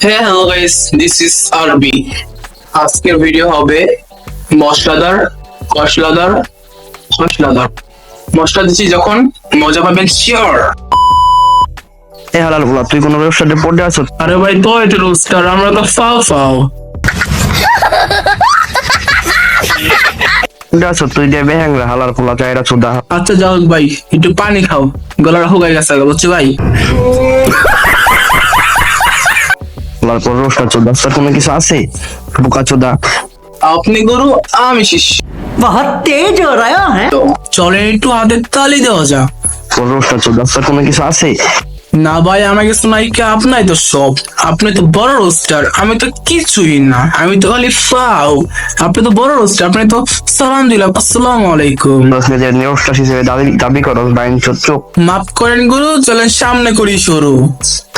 হ্যাঁ hello guys this is আরবি আজকের ভিডিও হবে মশলাদার কসলাদার খসলাদার মশলা দিচ্ছি যখন মজা পাবেন শিওর এ হালাল বলা তুই কোনো ব্যবসাতে পড়ে আছো? আরে ভাই তো এটা রোস্টার আমরা তো ফাও ফাও। পড়ে আছো তুই দেবে হ্যাংরা হালাল পোলা চাইরা চোদা আচ্ছা যাও ভাই একটু পানি খাও। গলাটা শুকাই গেছে বুঝছি ভাই? তারপর রোস্টার চোদ্দা কোনো কিছু আছে? বোকা চোদা। আপনি গুরু আমি শিষ্য। তেজ হ্যাঁ? একটু তালি দেওয়া যা চোদ্দা কোনো কিছু আছে? না ভাই আমাকে আপনাই তো সব। আপনি তো বড় রোস্টার আমি তো কিছুই না। আমি তো খালি ফাও আপনি তো বড় রোস্টার আপনি তো সালাম দিলাম আলাইকুম। রোস্টার হিসেবে দাবি দাবি করো বাইন চোখ মাফ করেন গুরু চলেন সামনে করি শুরু।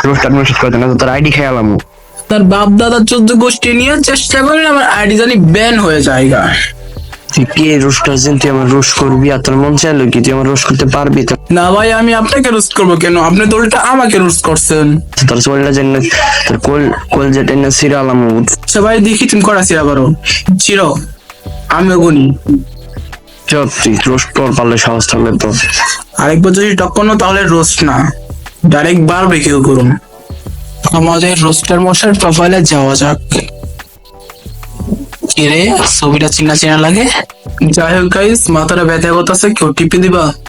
রোস্টার মেসেজ করে তো তোর আইডি খেয়ালামু তার বাপ দাদা চোদ্দ গোষ্ঠী নিয়ে চেষ্টা করেন আমার আইডি জানি ব্যান হয়ে জায়গা তুই কে রোস্টার যেন তুই আমার রোস্ট করবি আর তোর মন চাইলো কি? তুই আমার রোস্ট করতে পারবি তো? না ভাই আমি আপনাকে রোস্ট করব কেন? আপনি তো উল্টা আমাকে রোস্ট করছেন। তোর চলটা যেন তোর কোল কোল যেটা না সিরালাম সবাই দেখি তুমি করা ছিল আবারও চির আমিও গুনি। তুই রোস্ট কর পারলে সাহস থাকলে তো। আরেকবার যদি টক্কর তাহলে রোস্ট না। ডাইরেক্ট বার বেকেও করুন আমাদের রোস্টার মশার প্রোফাইলে যাওয়া যাক। কিরে, ছবিটা চিনা চিনা লাগে? যাই হোক গাইস মাথাটা ব্যথা করতেছে কেউ টিপি দিবা?